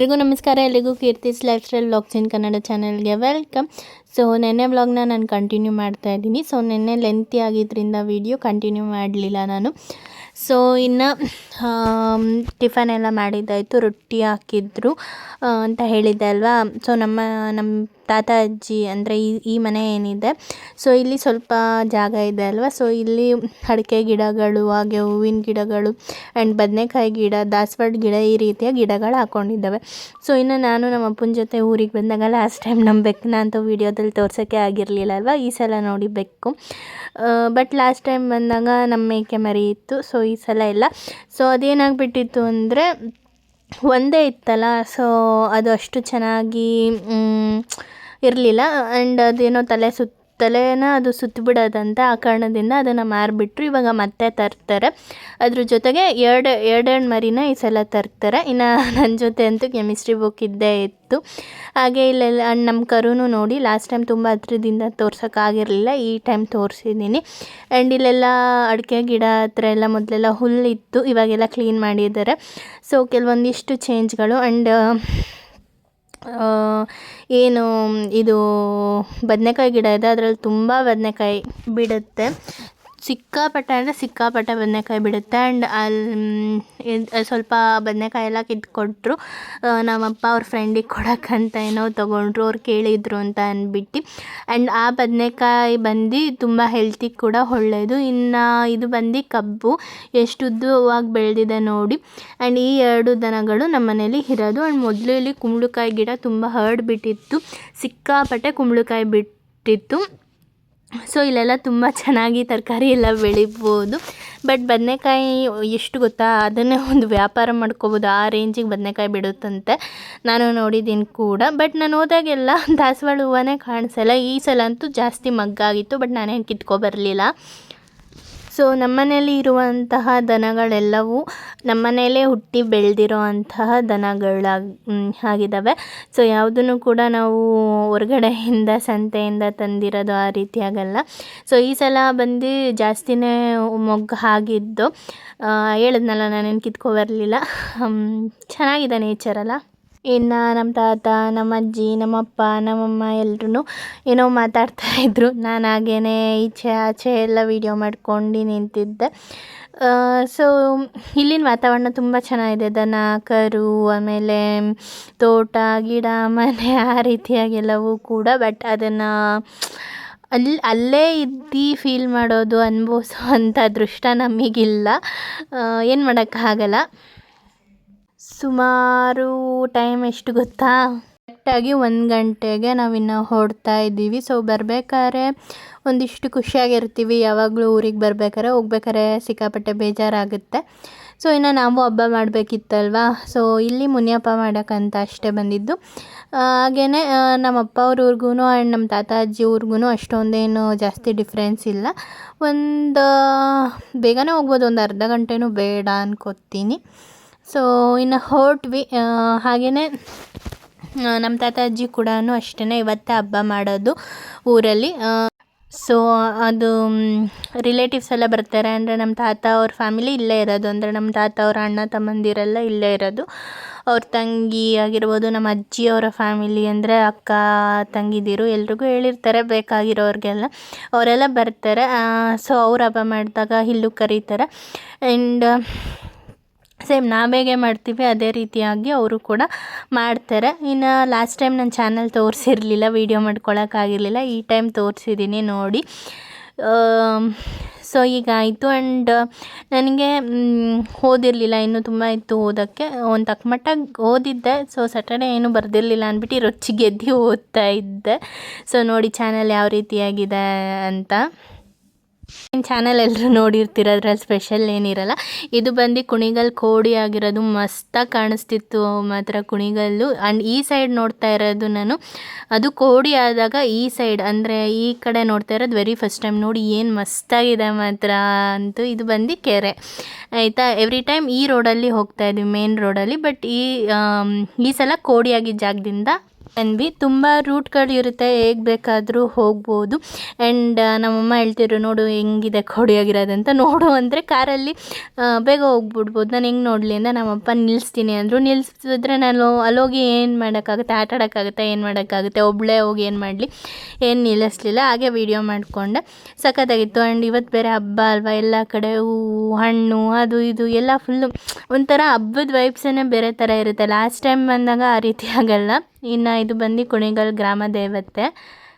ಎಲ್ರಿಗೂ ನಮಸ್ಕಾರ ಎಲ್ರಿಗೂ Keerthi's life style vlogs in Kannada ಚಾನಲ್ಗೆ ವೆಲ್ಕಮ್ ಸೊ ನೆನ್ನೆ ಬ್ಲಾಗ್ನ ನಾನು ಕಂಟಿನ್ಯೂ ಮಾಡ್ತಾ ಇದ್ದೀನಿ. ಸೊ ನೆನ್ನೆ ಲೆಂತಿ ಆಗಿದ್ದರಿಂದ ವಿಡಿಯೋ ಕಂಟಿನ್ಯೂ ಮಾಡಲಿಲ್ಲ ನಾನು. ಸೊ ಇನ್ನು ಟಿಫನ್ ಎಲ್ಲ ಮಾಡಿದ್ದಾಯಿತು, ರೊಟ್ಟಿ ಹಾಕಿದ್ರು ಅಂತ ಹೇಳಿದ್ದೆ ಅಲ್ವಾ? ಸೊ ನಮ್ಮ ನಮ್ಮ ತಾತ ಅಜ್ಜಿ ಅಂದರೆ ಈ ಈ ಮನೆ ಏನಿದೆ ಸೊ ಇಲ್ಲಿ ಸ್ವಲ್ಪ ಜಾಗ ಇದೆ ಅಲ್ವಾ? ಸೊ ಇಲ್ಲಿ ಅಡಿಕೆ ಗಿಡಗಳು, ಹಾಗೆ ಹೂವಿನ ಗಿಡಗಳು ಆ್ಯಂಡ್ ಬದನೆಕಾಯಿ ಗಿಡ, ದಾಸವಾಳ ಗಿಡ ಈ ರೀತಿಯ ಗಿಡಗಳು ಹಾಕ್ಕೊಂಡಿದ್ದಾವೆ ಸೊ ಇನ್ನು ನಾನು ನಮ್ಮ ಅಪ್ಪನ ಜೊತೆ ಊರಿಗೆ ಬಂದಾಗ ಲಾಸ್ಟ್ ಟೈಮ್ ನಮ್ಮ ಬೆಕ್ಕನ್ನ ಅಂತ ವೀಡಿಯೋದಲ್ಲಿ ತೋರ್ಸೋಕ್ಕೆ ಆಗಿರಲಿಲ್ಲ ಅಲ್ವಾ? ಈ ಸಲ ನೋಡಿ ಬೆಕ್ಕು. ಬಟ್ ಲಾಸ್ಟ್ ಟೈಮ್ ಬಂದಾಗ ನಮ್ಮ ಮೇಕೆ ಮರಿ ಇತ್ತು. ಸೊ ಈ ಸಲ ಇಲ್ಲ. ಸೊ ಅದೇನಾಗ್ಬಿಟ್ಟಿತ್ತು ಅಂದರೆ ಒಂದೇ ಇತ್ತಲ್ಲ ಸೊ ಅದು ಅಷ್ಟು ಚೆನ್ನಾಗಿ ಇರಲಿಲ್ಲ. ಆ್ಯಂಡ್ ಅದೇನೋ ತಲೆ ಸುತ್ತ ತಲೆನ ಅದು ಸುತ್ತಿಬಿಡೋದಂತ ಆ ಕಾರಣದಿಂದ ಅದನ್ನು ಮಾರಿಬಿಟ್ರು. ಇವಾಗ ಮತ್ತೆ ತರ್ತಾರೆ. ಅದ್ರ ಜೊತೆಗೆ ಎರಡು, ಎರಡೆರಡು ಮರಿನ ಈ ಸಲ ತರ್ತಾರೆ. ಇನ್ನು ನನ್ನ ಜೊತೆ ಅಂತೂ ಕೆಮಿಸ್ಟ್ರಿ ಬುಕ್ ಇದ್ದೇ ಇತ್ತು. ಹಾಗೆ ಇಲ್ಲೆಲ್ಲ ನಮ್ಮ ಕರುನು ನೋಡಿ ಲಾಸ್ಟ್ ಟೈಮ್ ತುಂಬ ಹತ್ರದಿಂದ ತೋರ್ಸೋಕ್ಕಾಗಿರಲಿಲ್ಲ ಈ ಟೈಮ್ ತೋರಿಸಿದ್ದೀನಿ ಆ್ಯಂಡ್ ಇಲ್ಲೆಲ್ಲ ಅಡಿಕೆ ಗಿಡ ಹತ್ರ ಎಲ್ಲ ಮೊದಲೆಲ್ಲ ಹುಲ್ಲಿತ್ತು ಇವಾಗೆಲ್ಲ ಕ್ಲೀನ್ ಮಾಡಿದ್ದಾರೆ. ಸೊ ಕೆಲವೊಂದಿಷ್ಟು ಚೇಂಜ್ಗಳು ಆ್ಯಂಡ್ ಏನು ಇದು ಬದನೆಕಾಯಿ ಗಿಡ ಇದೆ. ಅದರಲ್ಲಿ ತುಂಬ ಬದನೆಕಾಯಿ ಬಿಡುತ್ತೆ. ಸಿಕ್ಕಾಪಟ್ಟೆ ಅಂದರೆ ಸಿಕ್ಕಾಪಟ್ಟೆ ಬದನೆಕಾಯಿ ಬಿಡುತ್ತೆ. ಆ್ಯಂಡ್ ಅಲ್ಲಿ ಸ್ವಲ್ಪ ಬದನೆಕಾಯಿ ಎಲ್ಲ ಕಿತ್ಕೊಟ್ರು. ನಮ್ಮಪ್ಪ ಅವ್ರ ಫ್ರೆಂಡಿಗೆ ಕೊಡೋಕ್ಕಂತ ಏನೋ ತೊಗೊಂಡ್ರು. ಅವ್ರು ಕೇಳಿದ್ರು ಅಂತ ಅಂದ್ಬಿಟ್ಟು ಆ್ಯಂಡ್ ಆ ಬದನೆಕಾಯಿ ಬಂದು ತುಂಬ ಹೆಲ್ತಿಗೆ ಕೂಡ ಒಳ್ಳೆಯದು ಇನ್ನು ಇದು ಬಂದು ಕಬ್ಬು. ಎಷ್ಟು ಉದ್ದವಾಗಿ ಬೆಳೆದಿದೆ ನೋಡಿ. ಆ್ಯಂಡ್ ಈ ಎರಡು ದನಗಳು ನಮ್ಮ ಮನೇಲಿ ಇರೋದು. ಆ್ಯಂಡ್ ಮೊದಲು ಇಲ್ಲಿ ಕುಂಬಳಕಾಯಿ ಗಿಡ ತುಂಬ ಹರಡ್ಬಿಟ್ಟಿತ್ತು ಸಿಕ್ಕಾಪಟ್ಟೆ ಕುಂಬಳಕಾಯಿ ಬಿಟ್ಟಿತ್ತು. ಸೊ ಇಲ್ಲೆಲ್ಲ ತುಂಬ ಚೆನ್ನಾಗಿ ತರಕಾರಿ ಎಲ್ಲ ಬೆಳಿಬೋದು. ಬಟ್ ಬದನೆಕಾಯಿ ಎಷ್ಟು ಗೊತ್ತಾ? ಅದನ್ನೇ ಒಂದು ವ್ಯಾಪಾರ ಮಾಡ್ಕೋಬೋದು. ಆ ರೇಂಜಿಗೆ ಬದನೆಕಾಯಿ ಬಿಡುತ್ತಂತೆ. ನಾನು ನೋಡಿದ್ದೀನಿ ಕೂಡ. ಬಟ್ ನಾನು ಹೋದಾಗೆಲ್ಲ ದಾಸವಾಳ ಹೂವನೇ ಕಾಣಿಸಲ್ಲ. ಈ ಸಲ ಅಂತೂ ಜಾಸ್ತಿ ಮಗ್ಗಾಗಿತ್ತು. ಬಟ್ ನಾನೇನು ಕಿತ್ಕೊಬರಲಿಲ್ಲ. ಸೊ ನಮ್ಮನೇಲಿ ಇರುವಂತಹ ದನಗಳೆಲ್ಲವೂ ನಮ್ಮನೇಲೇ ಹುಟ್ಟಿ ಬೆಳೆದಿರೋ ಅಂತಹ ದನಗಳಾಗಿ ಆಗಿದ್ದಾವೆ ಸೊ ಯಾವುದನ್ನು ಕೂಡ ನಾವು ಹೊರಗಡೆಯಿಂದ ಸಂತೆಯಿಂದ ತಂದಿರೋದು ಆ ರೀತಿ ಆಗಲ್ಲ. ಸೊ ಈ ಸಲ ಬಂದು ಜಾಸ್ತಿನೇ ಮೊಗ್ಗು ಆಗಿದ್ದು ಹೇಳಿದ್ನಲ್ಲ ನಾನೇನು ಕಿತ್ಕೊಬರಲಿಲ್ಲ. ಚೆನ್ನಾಗಿದೆ ನೇಚರ್ ಅಲ್ಲ? ಇನ್ನು ನಮ್ಮ ತಾತ ನಮ್ಮ ಅಜ್ಜಿ ನಮ್ಮಪ್ಪ ನಮ್ಮಮ್ಮ ಎಲ್ಲರೂ ಏನೋ ಮಾತಾಡ್ತಾ ಇದ್ದರು ನಾನು ಹಾಗೇ ಈಚೆ ಆಚೆ ಎಲ್ಲ ವೀಡಿಯೋ ಮಾಡ್ಕೊಂಡು ನಿಂತಿದ್ದೆ. ಸೊ ಇಲ್ಲಿನ ವಾತಾವರಣ ತುಂಬ ಚೆನ್ನಾಗಿದೆ. ದನ, ಕರು, ಆಮೇಲೆ ತೋಟ, ಗಿಡ, ಮನೆ ಆ ರೀತಿಯಾಗೆಲ್ಲವೂ ಕೂಡ ಬಟ್ ಅದನ್ನು ಅಲ್ಲಿ ಅಲ್ಲೇ ಇದ್ದು ಫೀಲ್ ಮಾಡೋದು, ಅನುಭವಿಸೋ ಅಂಥ ಅದೃಷ್ಟ ನಮಗಿಲ್ಲ. ಏನು ಮಾಡೋಕ್ಕಾಗಲ್ಲ. ಸುಮಾರು ಟೈಮ್ ಎಷ್ಟು ಗೊತ್ತಾ? ಕರೆಕ್ಟಾಗಿ ಒಂದು ಗಂಟೆಗೆ ನಾವಿನ್ನು ಹೊಡ್ತಾ ಇದ್ದೀವಿ. ಸೊ ಬರ್ಬೇಕಾದ್ರೆ ಒಂದಿಷ್ಟು ಖುಷಿಯಾಗಿರ್ತೀವಿ. ಯಾವಾಗಲೂ ಊರಿಗೆ ಬರ್ಬೇಕಾದ್ರೆ ಹೋಗ್ಬೇಕಾದ್ರೆ ಸಿಕ್ಕಾಪಟ್ಟೆ ಬೇಜಾರಾಗುತ್ತೆ. ಸೊ ಇನ್ನು ನಾವು ಹಬ್ಬ ಮಾಡಬೇಕಿತ್ತಲ್ವಾ? ಸೊ ಇಲ್ಲಿ ಮುನಿಯಪ್ಪ ಮಾಡೋಕ್ಕಂತ ಅಷ್ಟೇ ಬಂದಿದ್ದು. ಹಾಗೆಯೇ ನಮ್ಮ ಅಪ್ಪ ಅವ್ರ ಊರಿಗೂ ಆ್ಯಂಡ್ ನಮ್ಮ ತಾತ ಅಜ್ಜಿ ಊರಿಗೂ ಅಷ್ಟೊಂದೇನು ಜಾಸ್ತಿ ಡಿಫ್ರೆನ್ಸ್ ಇಲ್ಲ. ಒಂದು ಬೇಗನೆ ಹೋಗ್ಬೋದು. ಒಂದು ಅರ್ಧ ಗಂಟೆನೂ ಬೇಡ ಅನ್ಕೋತೀನಿ. ಸೊ ಇನ್ನು ಹೊರಟ್ವಿ ಹಾಗೆಯೇ ನಮ್ಮ ತಾತ ಅಜ್ಜಿ ಕೂಡ ಅಷ್ಟೇ ಇವತ್ತೇ ಹಬ್ಬ ಮಾಡೋದು ಊರಲ್ಲಿ. ಸೊ ಅದು ರಿಲೇಟಿವ್ಸ್ ಎಲ್ಲ ಬರ್ತಾರೆ. ಅಂದರೆ ನಮ್ಮ ತಾತ ಅವ್ರ ಫ್ಯಾಮಿಲಿ ಇಲ್ಲೇ ಇರೋದು. ಅಂದರೆ ನಮ್ಮ ತಾತ ಅವ್ರ ಅಣ್ಣ, ತಮ್ಮಂದಿರೆಲ್ಲ ಇಲ್ಲೇ ಇರೋದು. ಅವ್ರ ತಂಗಿ ಆಗಿರ್ಬೋದು ನಮ್ಮ ಅಜ್ಜಿಯವರ ಫ್ಯಾಮಿಲಿ ಅಂದರೆ ಅಕ್ಕ, ತಂಗಿದಿರು ಎಲ್ರಿಗೂ ಹೇಳಿರ್ತಾರೆ ಬೇಕಾಗಿರೋರಿಗೆಲ್ಲ. ಅವರೆಲ್ಲ ಬರ್ತಾರೆ. ಸೊ ಅವ್ರು ಹಬ್ಬ ಮಾಡಿದಾಗ ಇಲ್ಲೂ ಕರೀತಾರೆ. ಆ್ಯಂಡ್ ಸೇಮ್ ನಾವು ಹೇಗೆ ಮಾಡ್ತೀವಿ, ಅದೇ ರೀತಿಯಾಗಿ ಅವರು ಕೂಡ ಮಾಡ್ತಾರೆ. ಇನ್ನು ಲಾಸ್ಟ್ ಟೈಮ್ ನನ್ನ ಚಾನಲ್ ತೋರಿಸಿರಲಿಲ್ಲ ವೀಡಿಯೋ ಮಾಡ್ಕೊಳಕ್ಕಾಗಿರಲಿಲ್ಲ ಈ ಟೈಮ್ ತೋರಿಸಿದ್ದೀನಿ ನೋಡಿ. ಸೊ ಈಗ ಆಯಿತು ಆ್ಯಂಡ್ ನನಗೆ ಓದಿರಲಿಲ್ಲ, ಇನ್ನೂ ತುಂಬ ಇತ್ತು ಓದೋಕ್ಕೆ. ಒಂದು ತಕ್ಕ ಮಟ್ಟಾಗಿ ಓದಿದ್ದೆ ಸೊ ಸಟರ್ಡೆ ಏನೂ ಬರೆದಿರಲಿಲ್ಲ ಅಂದ್ಬಿಟ್ಟು ರೊಚ್ಚಿಗೆದ್ದು ಓದ್ತಾ ಇದ್ದೆ. ಸೊ ನೋಡಿ ಚಾನಲ್ ಯಾವ ರೀತಿಯಾಗಿದೆ ಅಂತ. ನಿಮ್ಮ ಚಾನಲ್ ಎಲ್ಲರೂ ನೋಡಿರ್ತೀರ ಅದ್ರಲ್ಲಿ ಸ್ಪೆಷಲ್ ಏನಿರಲ್ಲ. ಇದು ಬಂದು ಕುಣಿಗಲ್ ಕೋಡಿ ಆಗಿರೋದು ಮಸ್ತಾಗಿ ಕಾಣಿಸ್ತಿತ್ತು ಮಾತ್ರ ಕುಣಿಗಲ್ಲು. ಆ್ಯಂಡ್ ಈ ಸೈಡ್ ನೋಡ್ತಾ ಇರೋದು ನಾನು. ಅದು ಕೋಡಿ ಆದಾಗ ಈ ಸೈಡ್ ಅಂದರೆ ಈ ಕಡೆ ನೋಡ್ತಾ ಇರೋದು ವೆರಿ ಫಸ್ಟ್ ಟೈಮ್ ನೋಡಿ ಏನು ಮಸ್ತಾಗಿದೆ ಮಾತ್ರ ಅಂತೂ ಇದು ಬಂದು ಕೆರೆ. ಆಯಿತಾ? ಎವ್ರಿ ಟೈಮ್ ಈ ರೋಡಲ್ಲಿ ಹೋಗ್ತಾ ಇದ್ವಿ ಮೇನ್ ರೋಡಲ್ಲಿ ಬಟ್ ಈ ಈ ಸಲ ಕೋಡಿ ಆಗಿದ್ದ ಜಾಗದಿಂದ ಬಂದ್ವಿ ತುಂಬ ರೂಟ್ಗಳಿರುತ್ತೆ ಹೇಗೆ ಬೇಕಾದರೂ ಹೋಗ್ಬೋದು. ಆ್ಯಂಡ್ ನಮ್ಮಮ್ಮ ಹೇಳ್ತಿದ್ರು, ನೋಡು, ಹೆಂಗಿದೆ ಕೊಡಿಯಾಗಿರೋದಂತ ನೋಡು ಅಂದರೆ ಕಾರಲ್ಲಿ ಬೇಗ ಹೋಗ್ಬಿಡ್ಬೋದು. ನಾನು ಹೆಂಗೆ ನೋಡಲಿ ಅಂತ ನಮ್ಮಪ್ಪ ನಿಲ್ಲಿಸ್ತೀನಿ ಅಂದರು ನಿಲ್ಲಿಸಿದ್ರೆ ನಾನು ಅಲ್ಲೋಗಿ ಏನು ಮಾಡೋಕ್ಕಾಗುತ್ತೆ, ಆಟ ಆಡೋಕ್ಕಾಗುತ್ತೆ, ಏನು ಮಾಡೋಕ್ಕಾಗುತ್ತೆ ಒಬ್ಬಳೇ ಹೋಗಿ ಏನು ಮಾಡಲಿ? ಏನು ನಿಲ್ಲಿಸ್ಲಿಲ್ಲ, ಹಾಗೆ ವೀಡಿಯೋ ಮಾಡಿಕೊಂಡೆ. ಸಖತ್ತಾಗಿತ್ತು. ಆ್ಯಂಡ್ ಇವತ್ತು ಬೇರೆ ಹಬ್ಬ ಅಲ್ವಾ, ಎಲ್ಲ ಕಡೆ ಹೂವು ಹಣ್ಣು, ಅದು ಇದು, ಎಲ್ಲ ಫುಲ್ಲು ಒಂಥರ ಹಬ್ಬದ ವೈಬ್ಸೇ ಬೇರೆ ಥರ ಇರುತ್ತೆ. ಲಾಸ್ಟ್ ಟೈಮ್ ಬಂದಾಗ ಆ ರೀತಿ ಆಗಲ್ಲ. ಇನ್ನು ಇದು ಬಂದು ಕುಣಿಗಲ್ ಗ್ರಾಮ ದೇವತೆ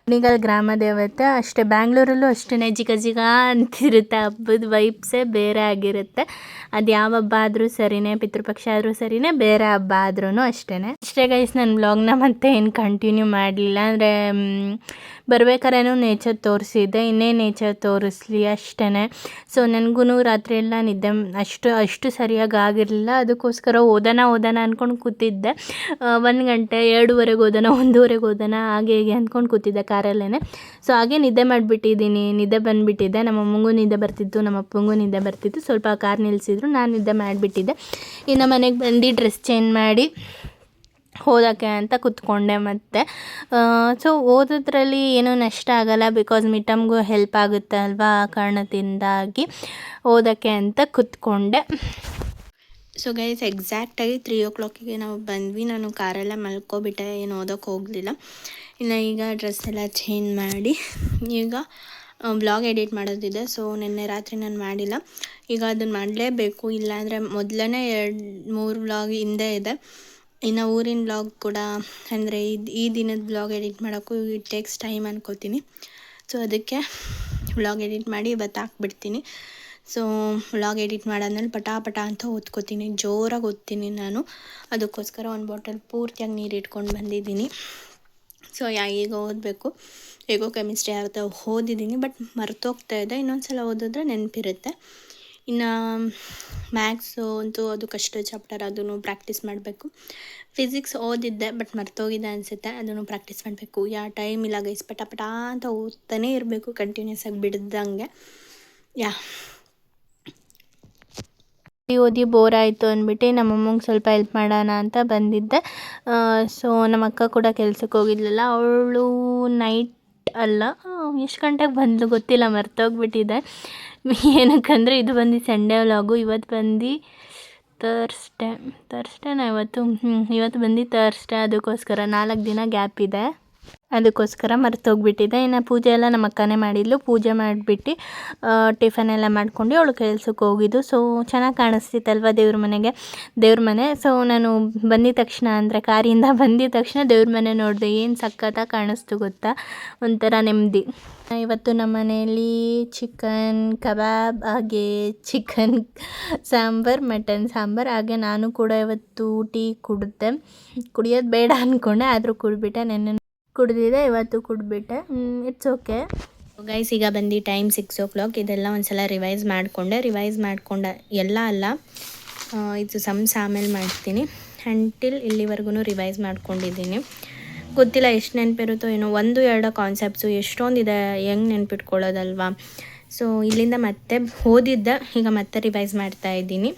ಕುಣಿಗಲ್ ಗ್ರಾಮ ದೇವತೆ ಅಷ್ಟೇ ಬ್ಯಾಂಗ್ಳೂರಲ್ಲೂ ಅಷ್ಟೇ ಜಿಗ ಜಿಗ ಅಂತಿರುತ್ತೆ. ಹಬ್ಬದ ವೈಬ್ಸೇ ಬೇರೆ ಆಗಿರುತ್ತೆ. ಅದು ಯಾವ ಹಬ್ಬ ಆದರೂ ಸರಿನೇ, ಪಿತೃಪಕ್ಷ ಆದರೂ ಸರಿನೇ, ಬೇರೆ ಹಬ್ಬ ಆದ್ರೂ ಅಷ್ಟೇ ಅಷ್ಟೇ ಗೈಸ್ ನನ್ನ ಬ್ಲಾಗ್ನ ಮತ್ತೆ ಏನು ಕಂಟಿನ್ಯೂ ಮಾಡಲಿಲ್ಲ. ಅಂದರೆ ಬರ್ಬೇಕಾದ್ರೇನು ನೇಚರ್ ತೋರಿಸಿದ್ದೆ ಇನ್ನೇ ನೇಚರ್ ತೋರಿಸ್ಲಿ ಅಷ್ಟೇ ಸೊ ನನಗೂ ರಾತ್ರಿ ಎಲ್ಲ ನಿದ್ದೆ ಅಷ್ಟು ಅಷ್ಟು ಸರಿಯಾಗಿ ಆಗಿರಲಿಲ್ಲ. ಅದಕ್ಕೋಸ್ಕರ ಓದೋಣ ಓದೋಣ ಅಂದ್ಕೊಂಡು ಕೂತಿದ್ದೆ. ಒಂದು ಗಂಟೆ, ಎರಡೂವರೆಗೆ ಓದೋಣ ಒಂದೂವರೆಗೆ ಓದೋಣ ಹಾಗೆ ಹೀಗೆ ಅಂದ್ಕೊಂಡು ಕೂತಿದ್ದೆ ಕಾರಲ್ಲೇ ಸೊ ಹಾಗೆ ನಿದ್ದೆ ಮಾಡಿಬಿಟ್ಟಿದ್ದೀನಿ. ನಿದ್ದೆ ಬಂದುಬಿಟ್ಟಿದ್ದೆ ನಮ್ಮ ಅಮ್ಮಂಗೂ ನಿದ್ದೆ ಬರ್ತಿತ್ತು, ನಮ್ಮ ಅಪ್ಪಂಗೂ ನಿದ್ದೆ ಬರ್ತಿತ್ತು. ಸ್ವಲ್ಪ ಕಾರ್ ನಿಲ್ಲಿಸಿದ್ರು ನಾನು ನಿದ್ದೆ ಮಾಡಿಬಿಟ್ಟಿದ್ದೆ. ಇನ್ನು ಮನೆಗೆ ಬಂದು ಡ್ರೆಸ್ ಚೇಂಜ್ ಮಾಡಿ ಓದೋಕ್ಕೆ ಅಂತ ಕೂತ್ಕೊಂಡೆ ಮತ್ತೆ. ಸೊ ಓದೋದ್ರಲ್ಲಿ ಏನೂ ನಷ್ಟ ಆಗಲ್ಲ ಬಿಕಾಸ್ ಮಿಟಮ್ಗೂ ಹೆಲ್ಪ್ ಆಗುತ್ತೆ ಅಲ್ವಾ ಆ ಕಾರಣದಿಂದಾಗಿ ಓದೋಕ್ಕೆ ಅಂತ ಕೂತ್ಕೊಂಡೆ. ಸೊ ಗೈಸ್ ಎಕ್ಸಾಕ್ಟಾಗಿ ತ್ರೀ ಓ ಕ್ಲಾಕಿಗೆ ನಾವು ಬಂದ್ವಿ. ನಾನು ಕಾರೆಲ್ಲ ಮಲ್ಕೊಬಿಟ್ಟೆ, ಏನು ಓದೋಕ್ಕೆ ಹೋಗಲಿಲ್ಲ. ಇನ್ನು ಈಗ ಡ್ರೆಸ್ ಎಲ್ಲ ಚೇಂಜ್ ಮಾಡಿ, ಈಗ ಬ್ಲಾಗ್ ಎಡಿಟ್ ಮಾಡೋದಿದೆ. ಸೊ ನಿನ್ನೆ ರಾತ್ರಿ ನಾನು ಮಾಡಿಲ್ಲ. ಈಗ ಅದನ್ನು ಮಾಡಲೇಬೇಕು. ಇಲ್ಲಾಂದರೆ ಮೊದಲನೇ ಎರಡು ಮೂರು ಬ್ಲಾಗ್ ಹಿಂದೆ ಇದೆ. ಇನ್ನು ಊರಿನ ಬ್ಲಾಗ್ ಕೂಡ, ಅಂದರೆ ಇದು ಈ ದಿನದ ಬ್ಲಾಗ್ ಎಡಿಟ್ ಮಾಡೋಕ್ಕೂ ಇಟ್ ಟೇಕ್ಸ್ ಟೈಮ್ ಅನ್ಕೋತೀನಿ. ಸೊ ಅದಕ್ಕೆ ವ್ಲಾಗ್ ಎಡಿಟ್ ಮಾಡಿ ಇವತ್ತು ಹಾಕ್ಬಿಡ್ತೀನಿ. ಸೊ ವ್ಲಾಗ್ ಎಡಿಟ್ ಮಾಡಾದ್ಮೇಲೆ ಪಟಾ ಪಟ ಅಂತ ಓದ್ಕೋತೀನಿ. ಜೋರಾಗಿ ಓದ್ತೀನಿ ನಾನು. ಅದಕ್ಕೋಸ್ಕರ ಒಂದು ಬಾಟಲ್ ಪೂರ್ತಿಯಾಗಿ ನೀರು ಇಟ್ಕೊಂಡು ಬಂದಿದ್ದೀನಿ. ಸೊ ಯಾ, ಈಗ ಓದಬೇಕು. ಹೇಗೋ ಕೆಮಿಸ್ಟ್ರಿ ಆಗುತ್ತೆ ಓದಿದ್ದೀನಿ ಬಟ್ ಮರ್ತೋಗ್ತಾ ಇದೆ. ಇನ್ನೊಂದು ಸಲ ಓದಿದ್ರೆ ನೆನಪಿರುತ್ತೆ. ಇನ್ನು ಮ್ಯಾಥ್ಸು ಅಂತೂ ಅದು ಕಷ್ಟ ಚಾಪ್ಟರ್ ಅದನ್ನು ಪ್ರಾಕ್ಟೀಸ್ ಮಾಡಬೇಕು. ಫಿಸಿಕ್ಸ್ ಓದಿದ್ದೆ ಬಟ್ ಮರ್ತೋಗಿದೆ ಅನಿಸುತ್ತೆ, ಅದನ್ನು ಪ್ರಾಕ್ಟೀಸ್ ಮಾಡಬೇಕು. ಯಾ ಟೈಮ್ ಇಲ್ಲ ಗೈಸ್ ಪಟ ಪಟ ಅಂತ ಓದ್ತಾನೇ ಇರಬೇಕು ಕಂಟಿನ್ಯೂಸ್ ಆಗಿ ಬಿಡ್ದಂಗೆ. ಯಾ. ಓದಿ ಬೋರ್ ಆಯಿತು ಅಂದ್ಬಿಟ್ಟು ನಮ್ಮ ಅಮ್ಮಂಗೆ ಸ್ವಲ್ಪ ಹೆಲ್ಪ್ ಮಾಡೋಣ ಅಂತ ಬಂದಿದ್ದೆ. ಸೊ ನಮ್ಮ ಅಕ್ಕ ಕೂಡ ಕೆಲ್ಸಕ್ಕೆ ಹೋಗಿದ್ಲಲ್ಲ, ಅವಳು ನೈಟ್ ಅಲ್ಲ ಎಷ್ಟು ಗಂಟೆಗೆ ಬಂದ್ಲು ಗೊತ್ತಿಲ್ಲ, ಮರ್ತೋಗ್ಬಿಟ್ಟಿದೆ. ಏನಕ್ಕಂದರೆ ಇದು ಬಂದು ಸಂಡೇ ವ್ಲಾಗು, ಇವತ್ತು ಬಂದು ತರ್ಸ್ಡೇ ತರ್ಸ್ಡೇನ ಇವತ್ತು ಇವತ್ತು ಬಂದು ತರ್ಸ್ಡೇ ಅದಕ್ಕೋಸ್ಕರ ನಾಲ್ಕು ದಿನ ಗ್ಯಾಪ್ ಇದೆ. ಅದಕ್ಕೋಸ್ಕರ ಮರ್ತೋಗ್ಬಿಟ್ಟಿದೆ ಇನ್ನು ಪೂಜೆ ಎಲ್ಲ ನಮ್ಮ ಅಕ್ಕನೇ ಮಾಡಿದ್ಲು. ಪೂಜೆ ಮಾಡಿಬಿಟ್ಟು ಟಿಫನ್ ಎಲ್ಲ ಮಾಡ್ಕೊಂಡು ಅವಳು ಕೆಲ್ಸಕ್ಕೆ ಹೋಗಿದ್ದು. ಸೊ ಚೆನ್ನಾಗಿ ಕಾಣಿಸ್ತಿತ್ತಲ್ವ ದೇವ್ರ ಮನೆಗೆ? ದೇವ್ರ ಮನೆ ಸೊ ನಾನು ಬಂದಿದ ತಕ್ಷಣ ಅಂದರೆ ಕಾರಿಂದ ಬಂದಿದ ತಕ್ಷಣ ದೇವ್ರ ಮನೆ ನೋಡಿದೆ. ಏನು ಸಖತ್ತಾಗಿ ಕಾಣಿಸ್ತು ಗೊತ್ತಾ? ಒಂಥರ ನೆಮ್ಮದಿ. ಇವತ್ತು ನಮ್ಮ ಮನೆಯಲ್ಲಿ ಚಿಕನ್ ಕಬಾಬ್, ಹಾಗೆ ಚಿಕನ್ ಸಾಂಬಾರು, ಮಟನ್ ಸಾಂಬಾರು. ಹಾಗೆ ನಾನು ಕೂಡ ಇವತ್ತು ಟೀ ಕುಡಿದೆ. ಕುಡಿಯೋದು ಬೇಡ ಅಂದ್ಕೊಂಡೆ ಆದರೂ ಕುಡಿಬಿಟ್ಟೆ. ನೆನ್ನೆ ಕುಡ್ದಿದೆ, ಇವತ್ತು ಕುಡ್ಬಿಟ್ಟೆ ಇಟ್ಸ್ ಓಕೆ ಗೈಸ್ ಈಗ ಬಂದು ಟೈಮ್ ಸಿಕ್ಸ್ ಓ ಕ್ಲಾಕ್ ಇದೆಲ್ಲ ಒಂದ್ಸಲ ರಿವೈಸ್ ಮಾಡಿಕೊಂಡೆ. ರಿವೈಸ್ ಮಾಡಿಕೊಂಡ ಎಲ್ಲ ಅಲ್ಲ. ಇದು ಸಮ್ಸ್ ಆಮೇಲೆ ಮಾಡ್ತೀನಿ. ಅಂಟಿಲ್ ಇಲ್ಲಿವರೆಗೂ ರಿವೈಸ್ ಮಾಡ್ಕೊಂಡಿದ್ದೀನಿ. ಗೊತ್ತಿಲ್ಲ ಎಷ್ಟು ನೆನಪಿರುತ್ತೋ ಏನೋ. ಒಂದು, ಎರಡು ಕಾನ್ಸೆಪ್ಟ್ಸು ಎಷ್ಟೊಂದಿದೆ ಹೆಂಗೆ ನೆನ್ಪಿಟ್ಕೊಳ್ಳೋದಲ್ವಾ. ಸೊ ಇಲ್ಲಿಂದ ಮತ್ತೆ ಓದಿದ್ದ, ಈಗ ಮತ್ತೆ ರಿವೈಸ್ ಮಾಡ್ತಾ ಇದ್ದೀನಿ.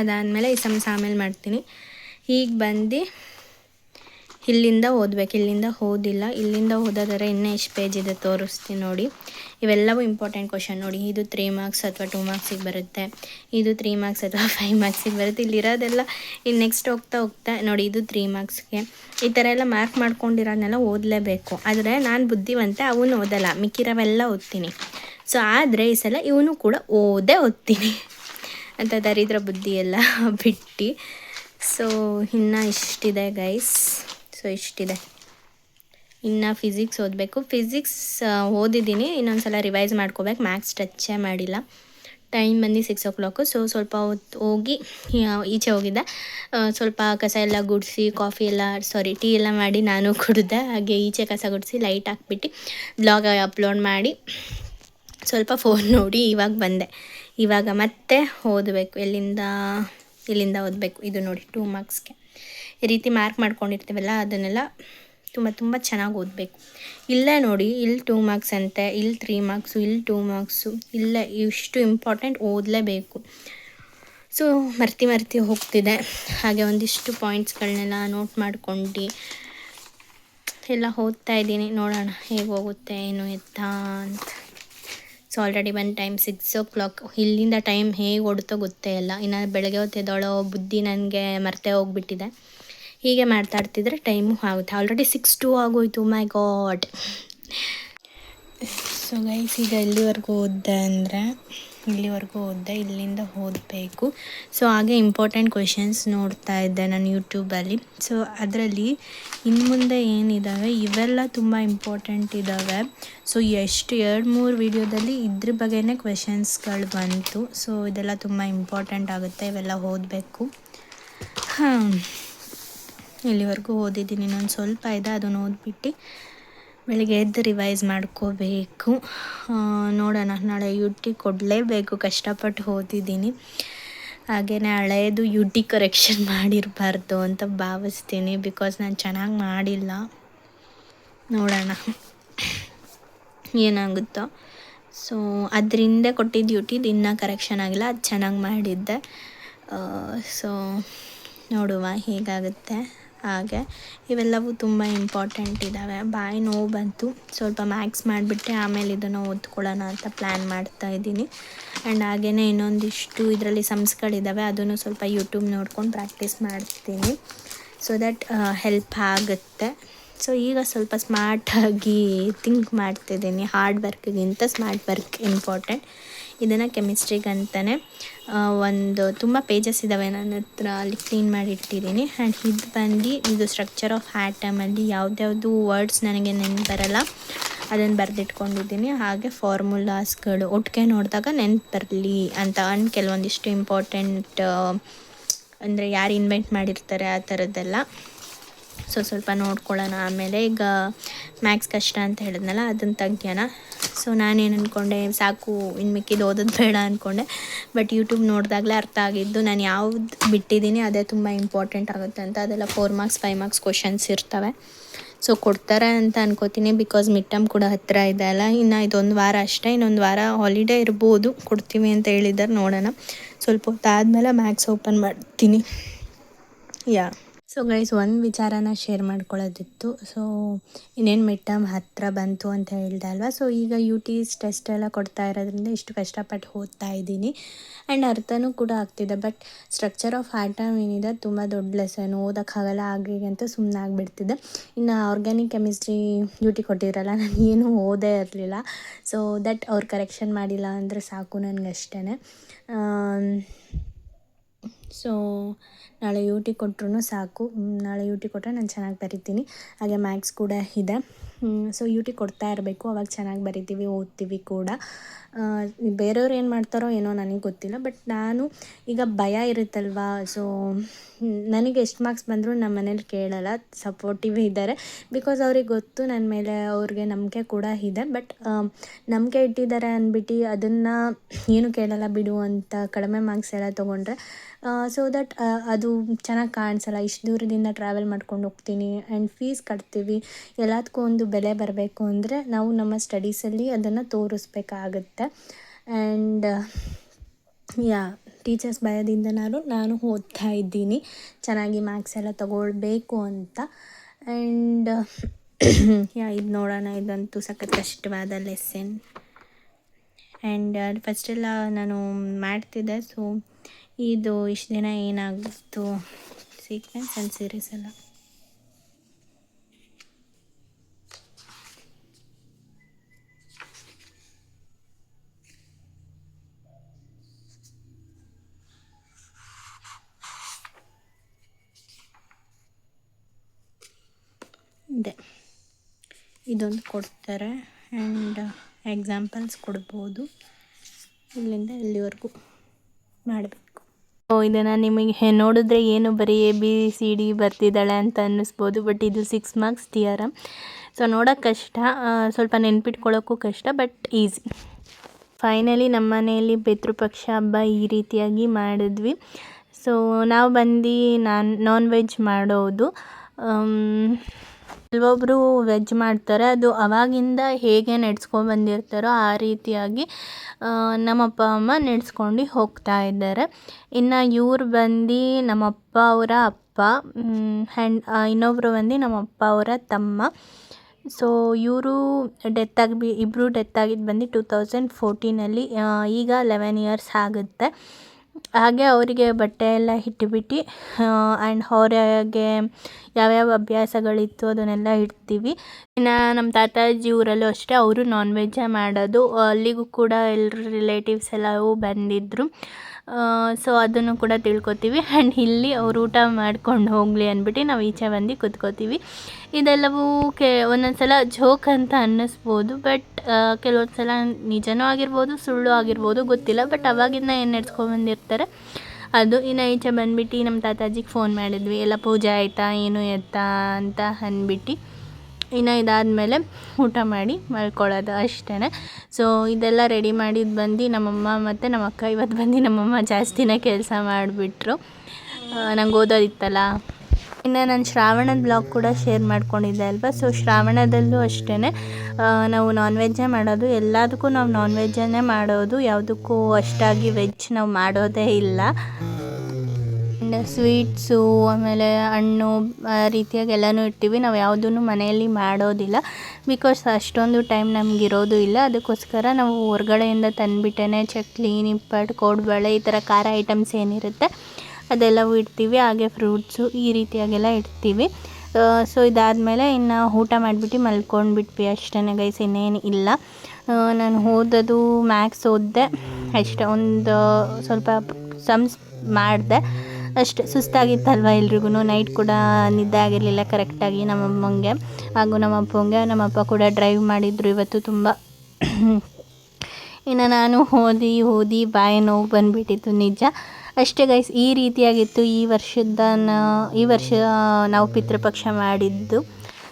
ಅದಾದಮೇಲೆ ಈ ಸಮ್ಸ್ ಆಮೇಲೆ ಮಾಡ್ತೀನಿ. ಈಗ ಬಂದು ಇಲ್ಲಿಂದ ಓದ್ಬೇಕು, ಇಲ್ಲಿಂದ ಓದಿಲ್ಲ, ಇಲ್ಲಿಂದ ಓದೋದಾದ್ರೆ ಇನ್ನೂ ಎಷ್ಟು ಪೇಜ್ ಇದೆ ತೋರಿಸ್ತೀನಿ ನೋಡಿ. ಇವೆಲ್ಲವೂ ಇಂಪಾರ್ಟೆಂಟ್ ಕ್ವಶನ್ ನೋಡಿ. ಇದು ತ್ರೀ ಮಾರ್ಕ್ಸ್ ಅಥವಾ ಟೂ ಮಾರ್ಕ್ಸಿಗೆ ಬರುತ್ತೆ, ಇದು ತ್ರೀ ಮಾರ್ಕ್ಸ್ ಅಥವಾ ಫೈವ್ ಮಾರ್ಕ್ಸಿಗೆ ಬರುತ್ತೆ. ಇಲ್ಲಿರೋದೆಲ್ಲ ಇನ್ನು ನೆಕ್ಸ್ಟ್ ಹೋಗ್ತಾ ಹೋಗ್ತಾ ನೋಡಿ ಇದು ತ್ರೀ ಮಾರ್ಕ್ಸ್ಗೆ ಈ ಥರ ಎಲ್ಲ ಮಾರ್ಕ್ ಮಾಡ್ಕೊಂಡಿರೋದನ್ನೆಲ್ಲ ಓದಲೇಬೇಕು. ಆದರೆ ನಾನು ಬುದ್ಧಿವಂತೆ ಅವನು ಓದಲ್ಲ, ಮಿಕ್ಕಿರವೆಲ್ಲ ಓದ್ತೀನಿ. ಸೊ ಆದರೆ ಈ ಸಲ ಇವನು ಕೂಡ ಓದೇ ಓದ್ತೀನಿ. ಅಂತ ದರಿದ್ರ ಬುದ್ಧಿ ಎಲ್ಲ ಬಿಟ್ಟು. ಸೊ ಇನ್ನು ಇಷ್ಟಿದೆ ಗೈಸ್ ಸೊ ಇಷ್ಟಿದೆ. ಇನ್ನು ಫಿಸಿಕ್ಸ್ ಓದಬೇಕು. ಫಿಸಿಕ್ಸ್ ಓದಿದ್ದೀನಿ. ಇನ್ನೊಂದು ಸಲ ರಿವೈಸ್ ಮಾಡ್ಕೋಬೇಕು ಮ್ಯಾಥ್ಸ್ ಟಚ್ಚೇ ಮಾಡಿಲ್ಲ. ಟೈಮ್ ಬಂದು ಸಿಕ್ಸ್ ಓ ಕ್ಲಾಕು ಸೊ ಸ್ವಲ್ಪ ಹೋಗಿ ಈಚೆ ಹೋಗಿದ್ದೆ. ಸ್ವಲ್ಪ ಕಸ ಎಲ್ಲ ಗುಡಿಸಿ ಕಾಫಿ ಎಲ್ಲ ಸಾರಿ ಟೀ ಎಲ್ಲ ಮಾಡಿ ನಾನು ಕುಡಿದೆ. ಹಾಗೆ ಈಚೆ ಕಸ ಗುಡಿಸಿ ಲೈಟ್ ಹಾಕ್ಬಿಟ್ಟು ಬ್ಲಾಗ್ ಅಪ್ಲೋಡ್ ಮಾಡಿ ಸ್ವಲ್ಪ ಫೋನ್ ನೋಡಿ ಇವಾಗ ಬಂದೆ. ಇವಾಗ ಮತ್ತೆ ಓದಬೇಕು. ಎಲ್ಲಿಂದ ಇಲ್ಲಿಂದ ಓದಬೇಕು? ಇದು ನೋಡಿ ಟೂ ಮಾರ್ಕ್ಸ್ಗೆ ಈ ರೀತಿ ಮಾರ್ಕ್ ಮಾಡ್ಕೊಂಡಿರ್ತೀವಲ್ಲ, ಅದನ್ನೆಲ್ಲ ತುಂಬ ತುಂಬ ಚೆನ್ನಾಗಿ ಓದಬೇಕು. ಇಲ್ಲೇ ನೋಡಿ ಇಲ್ಲಿ ಟೂ ಮಾರ್ಕ್ಸ್ ಅಂತೆ ಇಲ್ಲಿ ತ್ರೀ ಮಾರ್ಕ್ಸು ಇಲ್ಲಿ ಟೂ ಮಾರ್ಕ್ಸು ಇಲ್ಲೇ ಇಷ್ಟು ಇಂಪಾರ್ಟೆಂಟ್ ಓದಲೇಬೇಕು. ಸೊ ಮರ್ತಿ ಮರ್ತಿ ಹೋಗ್ತಿದೆ. ಹಾಗೆ ಒಂದಿಷ್ಟು ಪಾಯಿಂಟ್ಸ್ಗಳನ್ನೆಲ್ಲ ನೋಟ್ ಮಾಡ್ಕೊಂಡು. ಎಲ್ಲ ಓದ್ತಾ ಇದ್ದೀನಿ. ನೋಡೋಣ ಹೇಗೆ ಹೋಗುತ್ತೆ, ಏನು ಎತ್ತ ಅಂತ. So already one time six o'clock ಇಲ್ಲಿಂದ ಟೈಮ್ ಹೇಗೆ ಓಡುತ್ತೋ ಗೊತ್ತೇ ಇಲ್ಲ. ಇನ್ನು ಬೆಳಗ್ಗೆ ಹೊತ್ತು ಎದ್ದೋಳೋ ಬುದ್ಧಿ ನನಗೆ ಮರ್ತೇ ಹೋಗ್ಬಿಟ್ಟಿದೆ. ಹೀಗೆ ಮಾತಾಡ್ತಿದ್ರೆ ಟೈಮು ಆಗುತ್ತೆ. ಆಲ್ರೆಡಿ ಸಿಕ್ಸ್ ಟು ಆಗೋಯ್ತು. ಮೈ ಗಾಡ್ ಸೊ ಗೈಸ್ ಈಗ ಇಲ್ಲಿವರೆಗೂ ಓದ್ದೆ ಅಂದರೆ, ಇಲ್ಲಿವರೆಗೂ ಓದ್ದೆ, ಇಲ್ಲಿಂದ ಓದಬೇಕು. ಸೊ ಹಾಗೆ ಇಂಪಾರ್ಟೆಂಟ್ ಕ್ವೆಶನ್ಸ್ ನೋಡ್ತಾ ಇದ್ದೆ ನಾನು ಯೂಟ್ಯೂಬಲ್ಲಿ ಸೊ ಅದರಲ್ಲಿ ಇನ್ನು ಮುಂದೆ ಏನಿದ್ದಾವೆ ಇವೆಲ್ಲ ತುಂಬ ಇಂಪಾರ್ಟೆಂಟ್ ಇದ್ದಾವೆ ಸೊ ಎಷ್ಟು, ಎರಡು, ಮೂರು ವಿಡಿಯೋದಲ್ಲಿ ಇದ್ರ ಬಗ್ಗೆನೇ ಕ್ವೆಶನ್ಸ್ಗಳು ಬಂತು. ಸೊ ಇದೆಲ್ಲ ತುಂಬ ಇಂಪಾರ್ಟೆಂಟ್ ಆಗುತ್ತೆ, ಇವೆಲ್ಲ ಓದಬೇಕು. ಹಾಂ ಇಲ್ಲಿವರೆಗೂ ಓದಿದ್ದೀನಿ. ಇನ್ನೊಂದು ಸ್ವಲ್ಪ ಇದೆ, ಅದನ್ನು ಓದ್ಬಿಟ್ಟು ಬೆಳಿಗ್ಗೆ ಎದ್ದು ರಿವೈಸ್ ಮಾಡ್ಕೋಬೇಕು. ನೋಡೋಣ, ನಾಳೆ ಯು ಟಿ ಕೊಡಲೇಬೇಕು, ಕಷ್ಟಪಟ್ಟು ಓದಿದ್ದೀನಿ. ಹಾಗೆಯೇ ಹಳೆಯದು ಯು ಟಿ ಕರೆಕ್ಷನ್ ಮಾಡಿರಬಾರ್ದು ಅಂತ ಭಾವಿಸ್ತೀನಿ ಬಿಕಾಸ್ ನಾನು ಚೆನ್ನಾಗಿ ಮಾಡಿಲ್ಲ. ನೋಡೋಣ ಏನಾಗುತ್ತೋ. ಸೊ ಅದರಿಂದ ಕೊಟ್ಟಿದ್ದು ಯು ಟಿದು ಇನ್ನೂ ಕರೆಕ್ಷನ್ ಆಗಿಲ್ಲ, ಅದು ಚೆನ್ನಾಗಿ ಮಾಡಿದ್ದೆ. ಸೊ ನೋಡುವ ಹೇಗಾಗುತ್ತೆ. ಹಾಗೆ ಇವೆಲ್ಲವೂ ತುಂಬ ಇಂಪಾರ್ಟೆಂಟ್ ಇದ್ದಾವೆ ಬಾಯಿ ನೋವು ಬಂತು. ಸ್ವಲ್ಪ ಮ್ಯಾಕ್ಸ್ ಮಾಡಿಬಿಟ್ಟೆ ಆಮೇಲೆ ಇದನ್ನು ಓದ್ಕೊಳ್ಳೋಣ ಅಂತ ಪ್ಲ್ಯಾನ್ ಮಾಡ್ತಾ ಇದ್ದೀನಿ. ಆ್ಯಂಡ್ ಹಾಗೆಯೇ ಇನ್ನೊಂದಿಷ್ಟು ಇದರಲ್ಲಿ ಸಮ್ಸ್ಗಳಿದ್ದಾವೆ ಅದನ್ನು ಸ್ವಲ್ಪ ಯೂಟ್ಯೂಬ್ ನೋಡ್ಕೊಂಡು ಪ್ರಾಕ್ಟೀಸ್ ಮಾಡ್ತೀನಿ. ಸೊ ದಟ್ ಹೆಲ್ಪ್ ಆಗುತ್ತೆ. ಸೊ ಈಗ ಸ್ವಲ್ಪ ಸ್ಮಾರ್ಟಾಗಿ ಥಿಂಕ್ ಮಾಡ್ತಿದ್ದೀನಿ. ಹಾರ್ಡ್ ವರ್ಕ್ಗಿಂತ ಸ್ಮಾರ್ಟ್ ವರ್ಕ್ ಇಂಪಾರ್ಟೆಂಟ್ ಇದನ್ನು ಕೆಮಿಸ್ಟ್ರಿಗಂತಲೇ ಒಂದು ತುಂಬ ಪೇಜಸ್ ಇದ್ದಾವೆ ನನ್ನ ಹತ್ರ ಅಲ್ಲಿ ಕ್ಲೀನ್ ಮಾಡಿ ಇಟ್ಟಿದ್ದೀನಿ. ಆ್ಯಂಡ್ ಇದು ಬಂದು ಇದು ಸ್ಟ್ರಕ್ಚರ್ ಆಫ್ ಆ್ಯಟಮಲ್ಲಿ ಯಾವುದ್ಯಾವುದು ವರ್ಡ್ಸ್ ನನಗೆ ನೆನ್ಪು ಬರಲ್ಲ. ಅದನ್ನು ಬರೆದಿಟ್ಕೊಂಡಿದ್ದೀನಿ. ಹಾಗೆ ಫಾರ್ಮುಲಾಸ್ಗಳು ಒಟ್ಟಿಗೆ ನೋಡಿದಾಗ ನೆನ್ಪು ಬರಲಿ ಅಂತ. ಅನ್ ಕೆಲವೊಂದಿಷ್ಟು ಇಂಪಾರ್ಟೆಂಟ್ ಅಂದರೆ ಯಾರು ಇನ್ವೆಂಟ್ ಮಾಡಿರ್ತಾರೆ ಆ ಥರದ್ದೆಲ್ಲ ಸೊ, ಸ್ವಲ್ಪ ನೋಡ್ಕೊಳ್ಳೋಣ. ಆಮೇಲೆ ಈಗ ಮ್ಯಾಕ್ಸ್ ಕಷ್ಟ ಅಂತ ಹೇಳಿದ್ನಲ್ಲ, ಅದನ್ನು ತೆಗ್ಯೋಣ. ಸೊ, ನಾನೇನು ಅಂದ್ಕೊಂಡೆ ಸಾಕು ಇನ್ನು ಮಿಕ್ಕಿದ್ದು ಓದೋದು ಬೇಡ ಅಂದ್ಕೊಂಡೆ ಬಟ್ ಯೂಟ್ಯೂಬ್ ನೋಡಿದಾಗಲೇ ಅರ್ಥ ಆಗಿದ್ದು, ನಾನು ಯಾವ್ದು ಬಿಟ್ಟಿದ್ದೀನಿ ಅದೇ ತುಂಬ ಇಂಪಾರ್ಟೆಂಟ್ ಆಗುತ್ತೆ ಅಂತ. ಅದೆಲ್ಲ four marks five marks questions ಇರ್ತವೆ. ಸೊ ಕೊಡ್ತಾರೆ ಅಂತ ಅನ್ಕೋತೀನಿ ಬಿಕಾಸ್ ಮಿಡ್ ಟರ್ಮ್ ಕೂಡ ಹತ್ತಿರ ಇದೆ ಅಲ್ಲ. ಇನ್ನು ಇದೊಂದು ವಾರ ಅಷ್ಟೇ, ಇನ್ನೊಂದು ವಾರ ಹಾಲಿಡೇ ಇರ್ಬೋದು. ಕೊಡ್ತೀವಿ ಅಂತ ಹೇಳಿದ್ದಾರೆ ನೋಡೋಣ. ಸ್ವಲ್ಪ ಹೊತ್ತಾದಮೇಲೆ ಮ್ಯಾಕ್ಸ್ ಓಪನ್ ಮಾಡ್ತೀನಿ. ಯಾ ಸೊ ಗೈಸ್ ಒಂದು ವಿಚಾರನ ಶೇರ್ ಮಾಡ್ಕೊಳ್ಳೋದಿತ್ತು. ಸೊ ಇನ್ನೇನು ಮಿಡ್ ಟರ್ಮ್ ಹತ್ತಿರ ಬಂತು ಅಂತ ಹೇಳ್ದೆ ಅಲ್ವಾ? ಸೊ ಈಗ ಯು ಟೀಸ್ ಟೆಸ್ಟ್ ಎಲ್ಲ ಕೊಡ್ತಾ ಇರೋದ್ರಿಂದ ಇಷ್ಟು ಕಷ್ಟಪಟ್ಟು ಓದ್ತಾ ಇದ್ದೀನಿ. ಆ್ಯಂಡ್ ಅರ್ಥನೂ ಕೂಡ ಆಗ್ತಿದೆ. ಬಟ್ ಸ್ಟ್ರಕ್ಚರ್ ಆಫ್ ಆಟಮ್ ಏನಿದೆ ತುಂಬ ದೊಡ್ಡ ಲೆಸನ್ ಓದೋಕ್ಕಾಗಲ್ಲ ಹಾಗೆ ಅಂತ ಸುಮ್ಮನೆ ಆಗಿಬಿಡ್ತಿದ್ದೆ ಇನ್ನು ಆರ್ಗ್ಯಾನಿಕ್ ಕೆಮಿಸ್ಟ್ರಿ ಡ್ಯೂಟಿ ಕೊಟ್ಟಿರಲ್ಲ ನಾನು ಏನೂ ಓದೇ ಇರಲಿಲ್ಲ. ಸೊ ದಟ್ ಅವ್ರು ಕರೆಕ್ಷನ್ ಮಾಡಿಲ್ಲ ಅಂದರೆ ಸಾಕು ನನಗಷ್ಟೇ ಸೊ ನಾಳೆ ಯು ಟಿ ಕೊಟ್ಟರು ಸಾಕು ನಾಳೆ ಯು ಟಿ ಕೊಟ್ಟರೆ ನಾನು ಚೆನ್ನಾಗಿ ಬರಿತೀನಿ. ಹಾಗೆ ಮ್ಯಾಕ್ಸ್ ಕೂಡ ಇದೆ. ಸೊ ಯು ಟಿ ಕೊಡ್ತಾ ಇರಬೇಕು. ಅವಾಗ ಚೆನ್ನಾಗಿ ಬರಿತೀವಿ, ಓದ್ತೀವಿ ಕೂಡ. ಬೇರೆಯವ್ರು ಏನು ಮಾಡ್ತಾರೋ ಏನೋ ನನಗೆ ಗೊತ್ತಿಲ್ಲ ಬಟ್ ನಾನು ಈಗ ಭಯ ಇರುತ್ತಲ್ವಾ? ಸೊ ನನಗೆ ಎಷ್ಟು ಮಾರ್ಕ್ಸ್ ಬಂದರೂ ನಮ್ಮ ಮನೇಲಿ ಕೇಳಲ್ಲ. ಸಪೋರ್ಟಿವ್ ಇದ್ದಾರೆ ಬಿಕಾಸ್ ಅವ್ರಿಗೆ ಗೊತ್ತು ನನ್ನ ಮೇಲೆ ಅವ್ರಿಗೆ ನಂಬಿಕೆ ಕೂಡ ಇದೆ. ಬಟ್ ನಂಬಿಕೆ ಇಟ್ಟಿದ್ದಾರೆ ಅಂದ್ಬಿಟ್ಟು ಅದನ್ನು ಏನು ಕೇಳಲ್ಲ ಬಿಡು ಅಂತ ಕಡಿಮೆ ಮಾರ್ಕ್ಸ್ ಎಲ್ಲ ತೊಗೊಂಡ್ರೆ. ಸೊ ದಟ್ ಅದು ಚೆನ್ನಾಗಿ ಕಾಣಿಸಲ್ಲ. ಇಷ್ಟು ದೂರದಿಂದ ಟ್ರಾವೆಲ್ ಮಾಡ್ಕೊಂಡು ಹೋಗ್ತೀನಿ ಆ್ಯಂಡ್ ಫೀಸ್ ಕಟ್ತೀವಿ. ಎಲ್ಲದಕ್ಕೂ ಒಂದು ಬೆಲೆ ಬರಬೇಕು ಅಂದರೆ ನಾವು ನಮ್ಮ ಸ್ಟಡೀಸಲ್ಲಿ ಅದನ್ನು ತೋರಿಸ್ಬೇಕಾಗತ್ತೆ. ಆ್ಯಂಡ್ ಯಾ ಟೀಚರ್ಸ್ ಭಯದಿಂದ ನಾನು ನಾನು ಓದ್ತಾ ಇದ್ದೀನಿ. ಚೆನ್ನಾಗಿ ಮ್ಯಾಕ್ಸ್ ಎಲ್ಲ ತಗೊಳ್ಬೇಕು ಅಂತ. ಆ್ಯಂಡ್ ಯಾ ಇದು ನೋಡೋಣ. ಇದಂತೂ ಸಖತ್ ಕಷ್ಟವಾದ ಲೆಸನ್ ಆ್ಯಂಡ್ ಫಸ್ಟೆಲ್ಲ ನಾನು ಮಾಡ್ತಿದ್ದೆ ಸೊ ಇದು ಇಷ್ಟು ದಿನ ಏನಾಗಿತ್ತು? ಸೀಕ್ವೆನ್ಸ್ ಆ್ಯಂಡ್ ಸೀರೀಸ್ ಎಲ್ಲ. ಇದೆ. ಇದೊಂದು ಕೊಡ್ತಾರೆ ಆ್ಯಂಡ್ ಎಕ್ಸಾಂಪಲ್ಸ್ ಕೊಡ್ಬೋದು. ಇಲ್ಲಿಂದ ಇಲ್ಲಿವರೆಗೂ ಮಾಡಬೇಕು. ಇದನ್ನು ನಿಮಗೆ ನೋಡಿದ್ರೆ ಏನು ಬರೀ ಎ ಬಿ ಸಿ ಡಿ ಬರ್ತಿದ್ದಾಳೆ ಅಂತ ಅನ್ನಿಸ್ಬೋದು ಬಟ್ ಇದು ಸಿಕ್ಸ್ ಮಾರ್ಕ್ಸ್ ತಿಯರ ಸೊ ನೋಡೋಕೆ ಕಷ್ಟ. ಸ್ವಲ್ಪ ನೆನ್ಪಿಟ್ಕೊಳ್ಳೋಕ್ಕೂ ಕಷ್ಟ ಬಟ್ ಈಸಿ ಫೈನಲಿ ನಮ್ಮ ಮನೆಯಲ್ಲಿ ಪಿತೃಪಕ್ಷ ಹಬ್ಬ ಈ ರೀತಿಯಾಗಿ ಮಾಡಿದ್ವಿ. ಸೊ ನಾವು ಬಂದು ನಾನ್ ನಾನ್ ವೆಜ್ ಮಾಡೋದು ಕೆಲವೊಬ್ಬರು ವೆಜ್ ಮಾಡ್ತಾರೆ. ಅದು ಅವಾಗಿಂದ ಹೇಗೆ ನಡ್ಸ್ಕೊಂಡು ಬಂದಿರ್ತಾರೋ ಆ ರೀತಿಯಾಗಿ ನಮ್ಮಪ್ಪ, ಅಮ್ಮ ನಡೆಸ್ಕೊಂಡು ಹೋಗ್ತಾ ಇದ್ದಾರೆ. ಇನ್ನು ಇವ್ರು ಬಂದು ನಮ್ಮಪ್ಪ ಅವರ ಅಪ್ಪ ಹ್ಯಾಂಡ್ ಇನ್ನೊಬ್ಬರು ಬಂದು ನಮ್ಮಪ್ಪ ಅವರ ತಮ್ಮ. ಸೊ ಇವರು ಡೆತ್ ಆಗಿ ಇಬ್ಬರು ಡೆತ್ ಆಗಿದ್ದು ಬಂದು ಟೂ ತೌಸಂಡ್ ಫೋರ್ಟೀನಲ್ಲಿ ಈಗ ಲೆವೆನ್ ಇಯರ್ಸ್ ಆಗುತ್ತೆ. ಹಾಗೆ ಅವರಿಗೆ ಬಟ್ಟೆ ಎಲ್ಲ ಇಟ್ಬಿಟ್ಟು ಆ್ಯಂಡ್ ಅವ್ರಿಗೆ ಯಾವ್ಯಾವ ಅಭ್ಯಾಸಗಳಿತ್ತು ಅದನ್ನೆಲ್ಲ ಇಡ್ತೀವಿ. ಇನ್ನು ನಮ್ಮ ತಾತಾಜಿ ಊರಲ್ಲೂ ಅಷ್ಟೇ, ಅವರು ನಾನ್ ವೆಜ್ಜೇ ಮಾಡೋದು. ಅಲ್ಲಿಗೂ ಕೂಡ ಎಲ್ಲರೂ ರಿಲೇಟಿವ್ಸ್ ಎಲ್ಲವೂ ಬಂದಿದ್ದರು ಸೊ ಅದನ್ನು ಕೂಡ ತಿಳ್ಕೊತೀವಿ. ಆ್ಯಂಡ್ ಇಲ್ಲಿ ಅವ್ರು ಊಟ ಮಾಡ್ಕೊಂಡು ಹೋಗಲಿ ಅಂದ್ಬಿಟ್ಟು ನಾವು ಈಚೆ ಬಂದು ಕೂತ್ಕೋತೀವಿ. ಇದೆಲ್ಲವೂ ಕೆ ಒಂದೊಂದು ಸಲ ಜೋಕ್ ಅಂತ ಅನ್ನಿಸ್ಬೋದು ಬಟ್ ಕೆಲವೊಂದು ಸಲ ನಿಜನೂ ಆಗಿರ್ಬೋದು, ಸುಳ್ಳು ಆಗಿರ್ಬೋದು, ಗೊತ್ತಿಲ್ಲ ಬಟ್ ಅವಾಗಿಂದ ಏನು ನಡ್ಸ್ಕೊಂಬಂದಿರ್ತಾರೆ ಅದು ಇನ್ನು ಈಚೆ ಬಂದ್ಬಿಟ್ಟು ನಮ್ಮ ತಾತಾಜಿಗೆ ಫೋನ್ ಮಾಡಿದ್ವಿ, ಎಲ್ಲ ಪೂಜೆ ಆಯಿತಾ, ಏನು ಎತ್ತಾ? ಅಂತ ಅಂದ್ಬಿಟ್ಟು, ಇನ್ನು ಇದಾದಮೇಲೆ ಊಟ ಮಾಡಿ ಮಲ್ಕೊಳ್ಳೋದು ಅಷ್ಟೇ ಸೊ ಇದೆಲ್ಲ ರೆಡಿ ಮಾಡಿದ್ದು ಬಂದು ನಮ್ಮಮ್ಮ ಮತ್ತು ನಮ್ಮ ಅಕ್ಕ ಇವತ್ತು ಬಂದು ನಮ್ಮಮ್ಮ ಜಾಸ್ತಿನೇ ಕೆಲಸ ಮಾಡಿಬಿಟ್ರು. ನಂಗೆ ಓದೋದಿತ್ತಲ್ಲ. ಇನ್ನು ನಾನು ಶ್ರಾವಣದ ಬ್ಲಾಗ್ ಕೂಡ ಶೇರ್ ಮಾಡ್ಕೊಂಡಿದ್ದೆ ಅಲ್ವಾ? ಸೊ ಶ್ರಾವಣದಲ್ಲೂ ಅಷ್ಟೇ ನಾವು ನಾನ್ ವೆಜ್ಜೇ ಮಾಡೋದು. ಎಲ್ಲದಕ್ಕೂ ನಾವು ನಾನ್ ವೆಜ್ಜನ್ನೇ ಮಾಡೋದು. ಯಾವುದಕ್ಕೂ ಅಷ್ಟಾಗಿ ವೆಜ್ ನಾವು ಮಾಡೋದೇ ಇಲ್ಲ. ಆ್ಯಂಡ್ ಸ್ವೀಟ್ಸು ಆಮೇಲೆ ಹಣ್ಣು ರೀತಿಯಾಗಿ ಎಲ್ಲನೂ ಇರ್ತೀವಿ ನಾವು ಯಾವುದನ್ನು ಮನೆಯಲ್ಲಿ ಮಾಡೋದಿಲ್ಲ. ಬಿಕಾಸ್ ಅಷ್ಟೊಂದು ಟೈಮ್ ನಮ್ಗೆ ಇರೋದು ಇಲ್ಲ. ಅದಕ್ಕೋಸ್ಕರ ನಾವು ಹೊರಗಡೆಯಿಂದ ತಂದುಬಿಟ್ಟೇ ಚಕ್ಲಿ ನಿಪ್ಪಟ್ಟು ಕೋಡ್ಬಳೆ ಈ ಥರ ಖಾರ ಐಟಮ್ಸ್ ಏನಿರುತ್ತೆ ಅದೆಲ್ಲವೂ ಇಡ್ತೀವಿ, ಹಾಗೆ ಫ್ರೂಟ್ಸು ಈ ರೀತಿಯಾಗೆಲ್ಲ ಇಡ್ತೀವಿ. ಸೊ ಇದಾದಮೇಲೆ ಇನ್ನು ಊಟ ಮಾಡಿಬಿಟ್ಟು ಮಲ್ಕೊಂಡ್ಬಿಟ್ವಿ ಅಷ್ಟೇ ಗೈಸ್ ಇನ್ನೇನು ಇಲ್ಲ. ನಾನು ಓದೋದು ಮ್ಯಾಕ್ಸ್ ಓದಿದೆ. ಅಷ್ಟೇ ಒಂದು ಸ್ವಲ್ಪ ಸಮ್ಸ್ ಮಾಡಿದೆ. ಅಷ್ಟೇ, ಸುಸ್ತಾಗಿತ್ತಲ್ವ ಎಲ್ರಿಗೂ ನೈಟ್ ಕೂಡ ನಿದ್ದೆ ಆಗಿರಲಿಲ್ಲ ಕರೆಕ್ಟಾಗಿ ನಮ್ಮ ಅಮ್ಮಂಗೆ ಹಾಗೂ ನಮ್ಮ ಅಪ್ಪಂಗೆ ನಮ್ಮ ಅಪ್ಪ ಕೂಡ ಡ್ರೈವ್ ಮಾಡಿದ್ರು ಇವತ್ತು ತುಂಬ. ಇನ್ನು ನಾನು ಓದಿ ಓದಿ ಬಾಯಿ ನೋವು ಬಂದುಬಿಟ್ಟಿತ್ತು ನಿಜ. ಅಷ್ಟೇ ಗೈಸ್ ಈ ರೀತಿಯಾಗಿತ್ತು ಈ ವರ್ಷದ ಈ ವರ್ಷ ನಾವು ಪಿತೃಪಕ್ಷ ಮಾಡಿದ್ದು.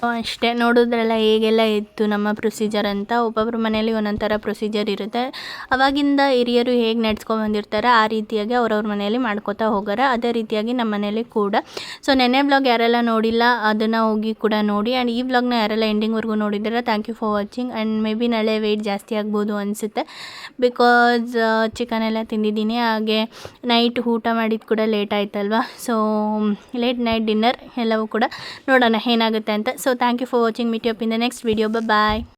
ಅಷ್ಟೇ ನೋಡಿದ್ರಲ್ಲ ಹೇಗೆಲ್ಲ ಇತ್ತು ನಮ್ಮ ಪ್ರೊಸೀಜರ್ ಅಂತ. ಒಬ್ಬೊಬ್ಬರ ಮನೇಲಿ ಒಂದೊಂದು ಥರ ಪ್ರೊಸೀಜರ್ ಇರುತ್ತೆ. ಅವಾಗಿಂದ ಹಿರಿಯರು ಹೇಗೆ ನಡ್ಸ್ಕೊಂಡು ಬಂದಿರ್ತಾರೆ, ಆ ರೀತಿಯಾಗಿ ಅವ್ರವ್ರ ಮನೆಯಲ್ಲಿ ಮಾಡ್ಕೋತಾ ಹೋಗಾರೆ. ಅದೇ ರೀತಿಯಾಗಿ ನಮ್ಮ ಮನೇಲಿ ಕೂಡ. ಸೊ ನೆನ್ನೆ ಬ್ಲಾಗ್ ಯಾರೆಲ್ಲ ನೋಡಿಲ್ಲ, ಅದನ್ನು ಹೋಗಿ ಕೂಡ ನೋಡಿ. ಆ್ಯಂಡ್ ಈ ಬ್ಲಾಗ್ನ ಯಾರೆಲ್ಲ ಎಂಡಿಂಗ್ವರೆಗೂ ನೋಡಿದ್ದಾರೆ thank you for watching and maybe ನಾಳೆ ವೆಯ್ಟ್ ಜಾಸ್ತಿ ಆಗ್ಬೋದು ಅನಿಸುತ್ತೆ. ಬಿಕಾಸ್ ಚಿಕನ್ ಎಲ್ಲ ತಿಂದಿದ್ದೀನಿ. ಹಾಗೆ ನೈಟ್ ಊಟ ಮಾಡಿದ್ದು ಕೂಡ ಲೇಟ್ ಆಯ್ತಲ್ವಾ? ಸೊ ಲೇಟ್ ನೈಟ್ ಡಿನ್ನರ್ ಎಲ್ಲವೂ ಕೂಡ ನೋಡೋಣ, ಏನಾಗುತ್ತೆ ಅಂತ. So thank you for watching. Meet you up in the next video. Bye bye.